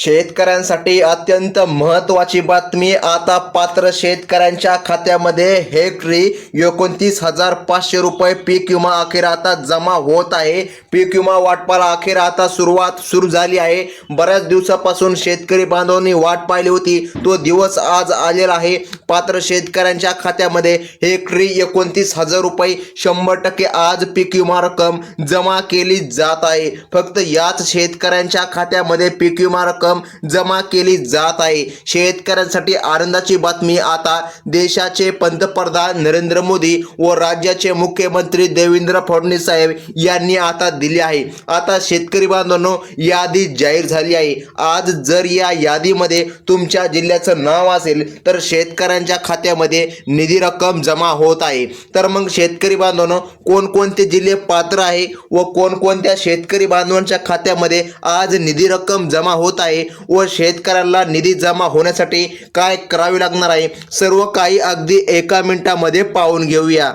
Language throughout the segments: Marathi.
शेतकऱ्यांसाठी अत्यंत महत्त्वाची बातमी. आता पात्र शेतकऱ्यांच्या खात्यामध्ये हेक्टरी एकोणतीस हजार पाचशे रुपये पीक विमा अखेर आता जमा होत आहे. पीक विमा वाटपाला अखेर आता सुरुवात सुरू झाली आहे. बऱ्याच दिवसापासून शेतकरी बांधवांनी वाट पाहिली होती. तो दिवस आज आलेला आहे. पात्र शेतकऱ्यांच्या खात्यामध्ये हेक्टरी एकोणतीस हजार रुपये शंभर टक्के आज पीक विमा रक्कम जमा केली जात आहे. फक्त याच शेतकऱ्यांच्या खात्यामध्ये पीक विमा रक्कम रक्कम जमा केली जात आहे. शेतकऱ्यांसाठी आनंदाची बातमी आता देशाचे पंतप्रधान नरेंद्र मोदी व राज्याचे मुख्यमंत्री देवेंद्र फडणवीस साहेब यांनी आता दिली आहे. आता शेतकरी बांधवांनो यादी जाहीर झाली आहे. आज जर या यादीमध्ये तुमच्या जिल्ह्याचं नाव असेल तर शेतकऱ्यांच्या खात्यामध्ये निधी रक्कम जमा होत आहे. तर मग शेतकरी बांधवांनो कोणकोणते जिल्हे पात्र आहे व कोणकोणत्या शेतकरी बांधवांच्या खात्यामध्ये आज निधी रक्कम जमा होत आहे? व शेतकऱ्यांना निधी जमा होण्यासाठी काय करावे लागणार आहे? सर्व काही अगदी एका मिनिटामध्ये पाहून घेऊया.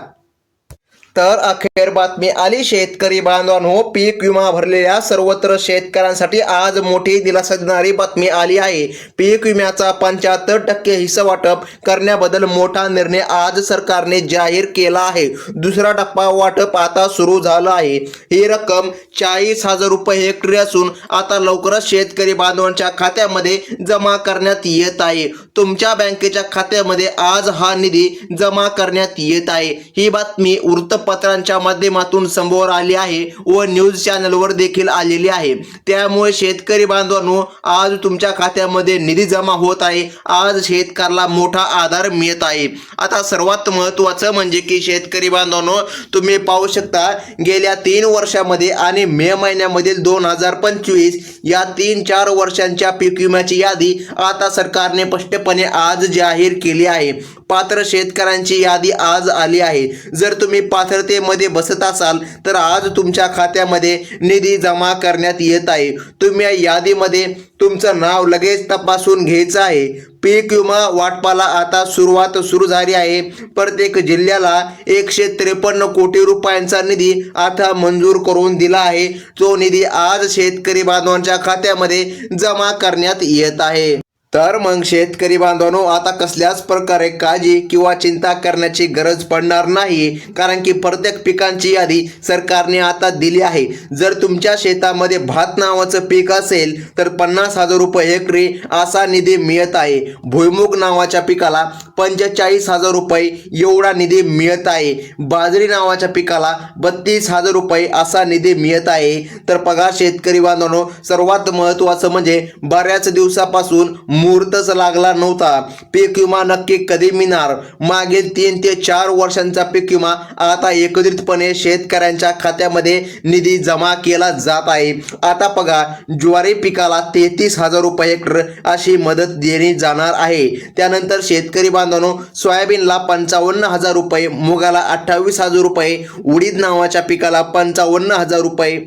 तर अखेर बातमी आली शेतकरी बांधवांनो पीक विमा भरलेल्या सर्वत्र शेतकऱ्यांसाठी आज मोठी दिलासा देणारी बातमी आली आहे. पीक विम्याचा पंच्याहत्तर टक्के हिस्सा वाटप करण्याबद्दल मोठा निर्णय आज सरकारने जाहीर केला आहे. दुसरा टप्पा वाटप आता सुरू झाला आहे. ही रक्कम चाळीस हजार रुपये हेक्टरी असून आता लवकरच शेतकरी बांधवांच्या खात्यामध्ये जमा करण्यात येत आहे. तुमच्या बँकेच्या खात्यामध्ये आज हा निधी जमा करण्यात येत आहे. ही बातमी वृत्त वृत्तपत्रांच्या माध्यमातून समोर आली आहे व न्यूज चॅनलवर देखील आलेली आहे. त्यामुळे शेतकरी बांधवांनो आज तुमच्या खात्यामध्ये निधी जमा होत आहे. आज शेतकऱ्याला मोठा आधार मिळत आहे. आता सर्वात महत्त्वाचं म्हणजे की शेतकरी बांधवांनो तुम्ही पाहू शकता गेल्या तीन वर्षामध्ये आणि मे महिन्यामधील दोन हजार पंचवीस या तीन चार वर्षांच्या पीक विम्याची यादी आता सरकारने स्पष्टपणे आज जाहीर केली आहे. पात्र शेतकऱ्यांची यादी आज आली आहे. जर तुम्ही पात्रतेमध्ये बसत असाल तर आज तुमच्या खात्यामध्ये निधी जमा करण्यात येत आहे. तुम्ही या यादीमध्ये तुमचं नाव लगेच तपासून घ्यायचं आहे. पीक विमा वाटपाला आता सुरुवात सुरू झाली आहे. प्रत्येक जिल्ह्याला एकशे त्रेपन्न कोटी रुपयांचा निधी आता मंजूर करून दिला आहे. तो निधी आज शेतकरी बांधवांच्या खात्यामध्ये जमा करण्यात येत आहे. तर मग शेतकरी बांधवांनो आता कसल्याच प्रकारे काळजी किंवा चिंता करण्याची गरज पडणार नाही. कारण की प्रत्येक पिकांची यादी सरकारने आता दिली आहे. जर तुमच्या शेतामध्ये भात नावाचं पीक असेल तर पन्नास हजार रुपये हेक्टरी असा निधी मिळत आहे. भुईमुग नावाच्या पिकाला पंचेचाळीस हजार रुपये एवढा निधी मिळत आहे. बाजरी नावाच्या पिकाला बत्तीस हजार रुपये असा निधी मिळत आहे. तर पगार शेतकरी बांधवांनो सर्वात महत्त्वाचं म्हणजे बऱ्याच दिवसापासून मुहूर्तच लागला नव्हता. पीक विमा नक्की कधी मिळणार? मागील तीन ते चार वर्षांचा पीक विमा आता एकत्रितपणे शेतकऱ्यांच्या खात्यामध्ये निधी जमा केला जात आहे. आता बघा ज्वारी पिकाला तेहतीस हजार रुपये हेक्टर अशी मदत देणी जाणार आहे. त्यानंतर शेतकरी बांधवांनो सोयाबीनला पंचावन्न हजार रुपये मुगाला अठ्ठावीस हजार रुपये उडीद नावाच्या पिकाला पंचावन्न हजार रुपये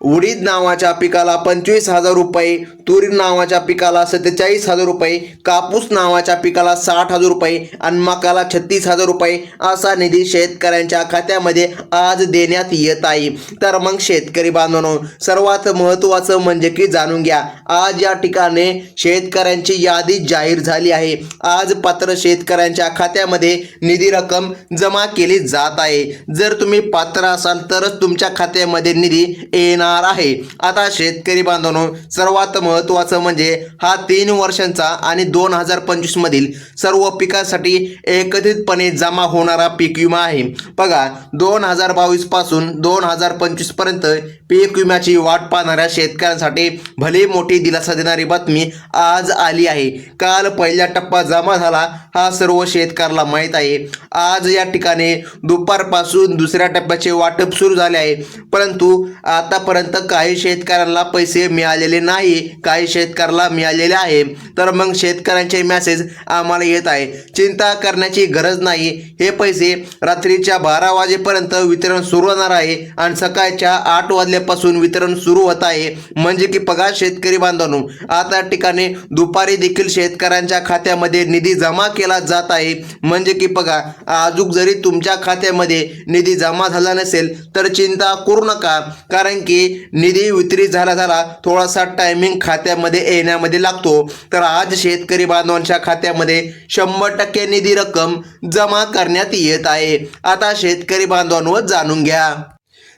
उडीद नावाच्या पिकाला पंचवीस हजार रुपये तूर नावाच्या पिकाला सत्तेचाळीस हजार रुपये कापूस नावाच्या पिकाला साठ हजार रुपये आणि मकाला छत्तीस हजार रुपये असा निधी शेतकऱ्यांच्या खात्यामध्ये आज देण्यात येत आहे. तर मग शेतकरी बांधवांनो सर्वात महत्त्वाचं म्हणजे की जाणून घ्या. आज या ठिकाणी शेतकऱ्यांची यादी जाहीर झाली आहे. आज पात्र शेतकऱ्यांच्या खात्यामध्ये निधी रक्कम जमा केली जात आहे. जर तुम्ही पात्र असाल तरच तुमच्या खात्यामध्ये निधी येणार आहे. आता शेतकरी बांधवांनो सर्वात महत्त्वाचं म्हणजे हा तीन वर्षांचा आणि दोन हजार पंचवीस मधील सर्व पिकासाठी एकत्रितपणे जमा होणारा पीक विमा आहे. बघा दोन हजार बावीसपासून दोन हजार पंचवीसपर्यंत पीक विम्याची वाट पाहणाऱ्या शेतकऱ्यांसाठी भले मोठी दिलासा देणारी बातमी आज आली आहे. काल पहिला टप्पा जमा झाला हा सर्व शेतकऱ्याला माहीत आहे. आज या ठिकाणी दुपारपासून दुसऱ्या टप्प्याचे वाटप सुरू झाले आहे. परंतु आतापर्यंत काही शेतकऱ्यांना पैसे मिळालेले नाही काही शेतकऱ्याला मिळालेले आहे तर मग शेतकऱ्यांचे मेसेज आम्हाला येत आहे. चिंता करण्याची गरज नाही. हे पैसे रात्रीच्या बारा वाजेपर्यंत वितरण सुरू होणार आहे आणि सकाळच्या आठ वाजल्यापासून वितरण सुरू होत आहे. म्हणजे की पगार शेतकरी बांधवांनो आता ठिकाणी दुपारी देखील शेतकऱ्यांच्या खात्यामध्ये निधी जमा केला जात आहे. म्हणजे की बघा अजून जरी तुमच्या खात्यामध्ये निधी जमा झाला नसेल तर चिंता करू नका. कारण की निधी वितरित झाला झाला थोडासा टायमिंग खात्यामध्ये येण्यामध्ये लागतो. तर आज शेतकरी बांधवांच्या खात्यामध्ये शंभर टक्के निधी रक्कम जमा करण्यात येत आहे. आता शेतकरी बांधवांवर जाणून घ्या.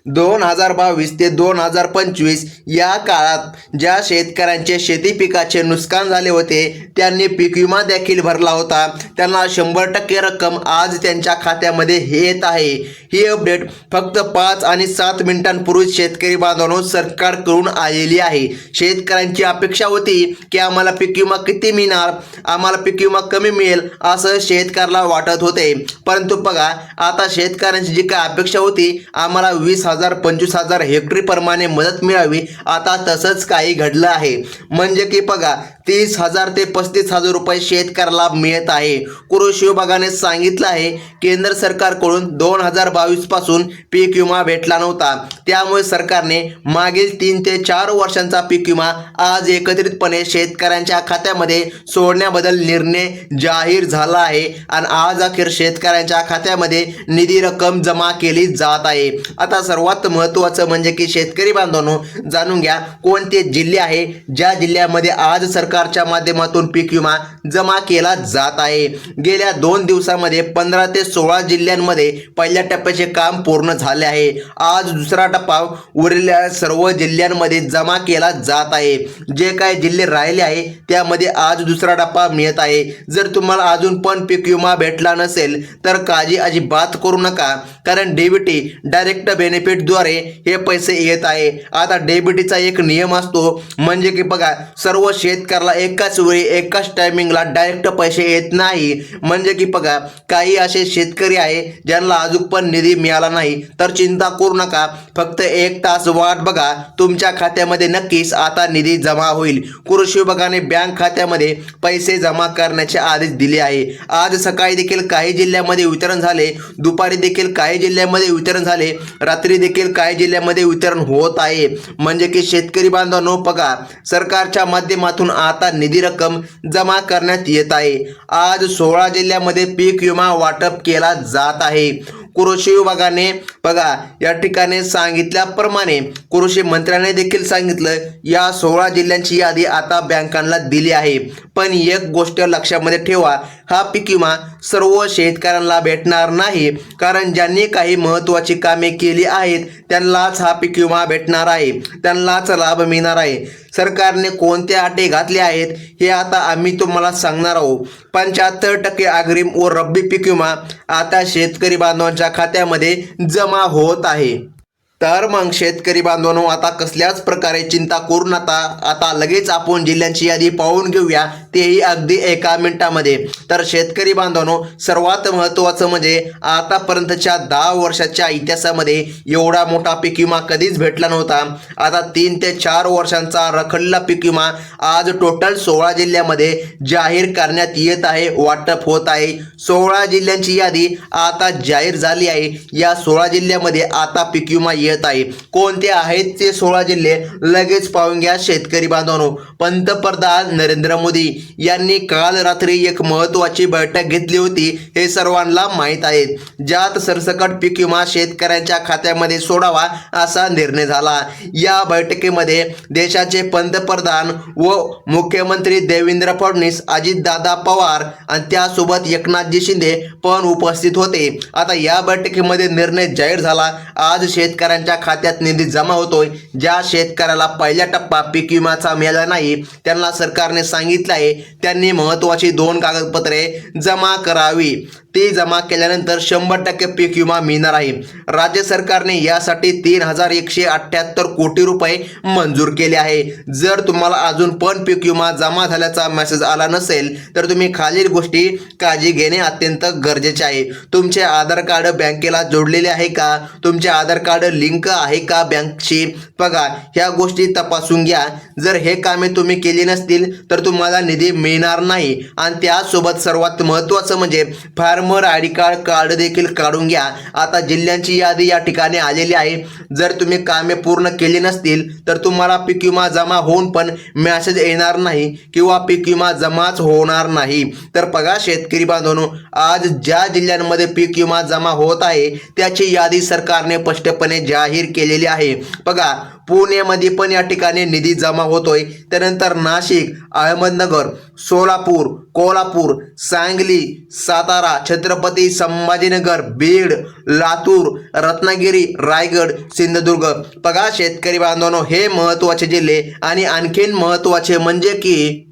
दोन हजार बावीस ते दोन हजार पंचवीस या काळात ज्या शेतकऱ्यांचे शेती पिकाचे नुकसान झाले होते त्यांनी पीक विमा देखील भरला होता. त्यांना शंभर टक्के रक्कम आज त्यांच्या खात्यामध्ये येत आहे. ही अपडेट फक्त पाच आणि सात मिनिटांपूर्वी शेतकरी बांधवांनो सरकारकडून आलेली आहे. शेतकऱ्यांची अपेक्षा होती की आम्हाला पीक विमा किती मिळणार आम्हाला पीक विमा कमी मिळेल असं शेतकऱ्याला वाटत होते. परंतु बघा आता शेतकऱ्यांची जी काय अपेक्षा होती आम्हाला वीस हजार पंचवीस हजार हेक्टरीप्रमाणे मदत मिळावी. आता तसंच काही घडलं आहे. म्हणजे की बघा तीस हजार ते पस्तीस हजार रुपये शेतकऱ्याला मिळत आहे. कृषी विभागाने सांगितलं आहे केंद्र सरकारकडून दोन हजार बावीसपासून पीक विमा भेटला नव्हता. त्यामुळे सरकारने मागील तीन ते चार वर्षांचा पीक विमा आज एकत्रितपणे शेतकऱ्यांच्या खात्यामध्ये सोडण्याबद्दल निर्णय जाहीर झाला आहे. आणि आज अखेर शेतकऱ्यांच्या खात्यामध्ये निधी रक्कम जमा केली जात आहे. आता सर्वात महत्त्वाचं म्हणजे की शेतकरी बांधवांनो जाणून घ्या कोणते जिल्हे आहे ज्या जिल्ह्यामध्ये आज सरकारच्या माध्यमातून पीक विमा जमा केला जात आहे. गेल्या दोन दिवसामध्ये पंधरा ते सोळा जिल्ह्यांमध्ये पहिल्या टप्प्याचे काम पूर्ण झाले आहे. आज दुसरा टप्पा उरलेल्या सर्व जिल्ह्यांमध्ये जमा केला जात आहे. जे काय जिल्हे राहिले आहे त्यामध्ये आज दुसरा टप्पा मिळत आहे. जर तुम्हाला अजून पण पीक विमा भेटला नसेल तर काळजी अजिबात करू नका. कारण डेबिटी डायरेक्ट बेनिफिट बेनिफिटद्वारे हे पैसे येत आहे. आता डेबिटीचा एक नियम असतो म्हणजे की बघा सर्व शेतकऱ्याला एकाच वेळी एकाच टायमिंगला डायरेक्ट पैसे येत नाही. म्हणजे की बघा काही असे शेतकरी आहे ज्यांना अजून पण निधी मिळाला नाही. तर चिंता करू नका फक्त एक तास वाट बघा. तुमच्या खात्यामध्ये नक्कीच आता निधी जमा होईल. कृषी विभागाने बँक खात्यामध्ये पैसे जमा करण्याचे आदेश दिले आहे. आज सकाळी देखील काही जिल्ह्यामध्ये वितरण झाले. दुपारी देखील काही जिल्ह्यामध्ये वितरण झाले. रात्री देखील काही जिल्ह्यामध्ये वितरण होत आहे. म्हणजे की शेतकरी बांधवांनो बघा सरकारच्या माध्यमातून आता निधी रक्कम जमा करण्यात येत आहे. आज सोळा जिल्ह्यामध्ये पीक विमा वाटप केला जात आहे. कृषी विभागाने बघा या ठिकाणी सांगितल्याप्रमाणे कृषी मंत्र्याने देखील सांगितलं या सोळा जिल्ह्यांची यादी आता बँकांना दिली आहे. पण एक गोष्ट लक्षामध्ये ठेवा हा पीक विमा सर्व शेतकऱ्यांना भेटणार नाही कारण ज्यांनी काही महत्त्वाची कामे केली आहेत त्यांनाच हा पीक विमा भेटणार आहे त्यांनाच लाभ मिळणार आहे. सरकारने कोणत्या अटी घातल्या आहेत हे आता आम्ही तुम्हाला सांगणार आहोत. पंच्याहत्तर टक्के अग्रिम व रब्बी पीक विमा आता शेतकरी बांधवांच्या खात्यामध्ये जमा होत आहे. तर मग शेतकरी बांधवांनो आता कसल्याच प्रकारे चिंता करू नका. आता लगेच आपण जिल्ह्यांची यादी पाहून घेऊया. तेही अगदी एका मिनिटामध्ये. तर शेतकरी बांधवांनो सर्वात महत्त्वाचं म्हणजे आतापर्यंतच्या दहा वर्षाच्या इतिहासामध्ये एवढा मोठा पीक विमा कधीच भेटला नव्हता. आता तीन ते चार वर्षांचा रखडला पीक विमा आज टोटल सोळा जिल्ह्यामध्ये जाहीर करण्यात येत आहे वाटप होत आहे. सोळा जिल्ह्यांची यादी आता जाहीर झाली आहे. या सोळा जिल्ह्यामध्ये आता पीक विमा येत आहे. कोणते आहेत ते सोळा जिल्हे? लगेच पाहून घ्या शेतकरी बांधवांनो. पंतप्रधान नरेंद्र मोदी यांनी काल रात्री एक महत्वाची बैठक घेतली होती हे सर्वांना माहीत आहे. ज्यात सरसकट पीक विमा शेतकऱ्यांच्या खात्यामध्ये सोडावा असा निर्णय झाला. या बैठकीमध्ये देशाचे पंतप्रधान व मुख्यमंत्री देवेंद्र फडणवीस अजितदादा पवार आणि त्यासोबत एकनाथजी शिंदे पण उपस्थित होते. आता या बैठकीमध्ये निर्णय जाहीर झाला. आज शेतकऱ्यांच्या खात्यात निधी जमा होतोय ज्या शेतकऱ्याला पहिला टप्पा पीक विमाचा मिळाला नाही त्यांना सरकारने सांगितलं आहे त्यांनी महत्वाची दोन कागदपत्रे जमा करावी. ती जमा केल्यानंतर शंभर टक्के पीक विमा मिळणार आहे. राज्य सरकारने यासाठी तीन हजार एकशे अठ्ठ्याहत्तर कोटी रुपये मंजूर केले आहे. जर तुम्हाला अजून पण पीक विमा जमा झाल्याचा मेसेज आला नसेल तर तुम्ही खालील गोष्टी काळजी घेणे अत्यंत गरजेचे आहे. तुमचे आधार कार्ड बँकेला जोडलेले आहे का? तुमचे आधार कार्ड लिंक लिंक आहे का बँकशी बघा ह्या गोष्टी तपासून घ्या. जर हे कामे तुम्ही केली नसतील तर तुम्हाला निधी मिळणार नाही. आणि त्यासोबत सर्वात महत्त्वाचं म्हणजे farmer I D card card देखील काढून घ्या. आता जिल्ह्यांची यादी या ठिकाणी आलेली आहे. जर तुम्ही कामे पूर्ण केली नसतील तर तुम्हाला पीक विमा जमा होऊन पण मेसेज येणार नाही किंवा पीक विमा जमाच होणार नाही. तर बघा शेतकरी बांधवांनो आज ज्या जिल्ह्यांमध्ये पीक विमा जमा होत आहे त्याची यादी सरकारने स्पष्टपणे जाहीर केलेली आहे. बघा पुण्यामध्ये पण या ठिकाणी निधी जमा होतोय. त्यानंतर नाशिक अहमदनगर सोलापूर कोल्हापूर सांगली सातारा छत्रपती संभाजीनगर बीड लातूर रत्नागिरी रायगड सिंधुदुर्ग. बघा शेतकरी बांधवांनो हे महत्त्वाचे जिल्हे आणि आणखीन महत्त्वाचे म्हणजे की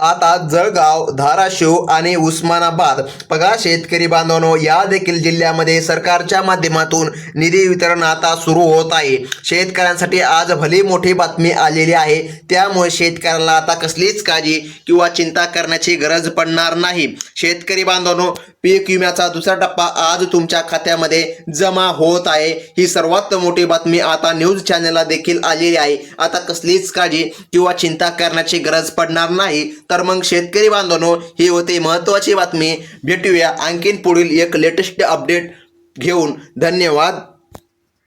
आता जळगाव धाराशिव आणि उस्मानाबाद बघा शेतकरी बांधवांनो या देखील जिल्ह्यामध्ये सरकारच्या माध्यमातून निधी वितरण आता सुरू होत आहे. शेतकऱ्यांसाठी आज भली मोठी बातमी आलेली आहे. त्यामुळे शेतकऱ्याला आता कसलीच काळजी किंवा चिंता करण्याची गरज पडणार नाही. शेतकरी बांधवांनो पीक विम्याचा दुसरा टप्पा आज तुमच्या खात्यामध्ये जमा होत आहे. ही सर्वात मोठी बातमी आता न्यूज चॅनलला देखील आलेली आहे. आता कसलीच काळजी किंवा चिंता करण्याची गरज पडणार नाही. तर मग शेतकरी बांधवांनो ही होती महत्त्वाची बातमी. भेटूया आणखीन पुढील एक लेटेस्ट अपडेट घेऊन. धन्यवाद.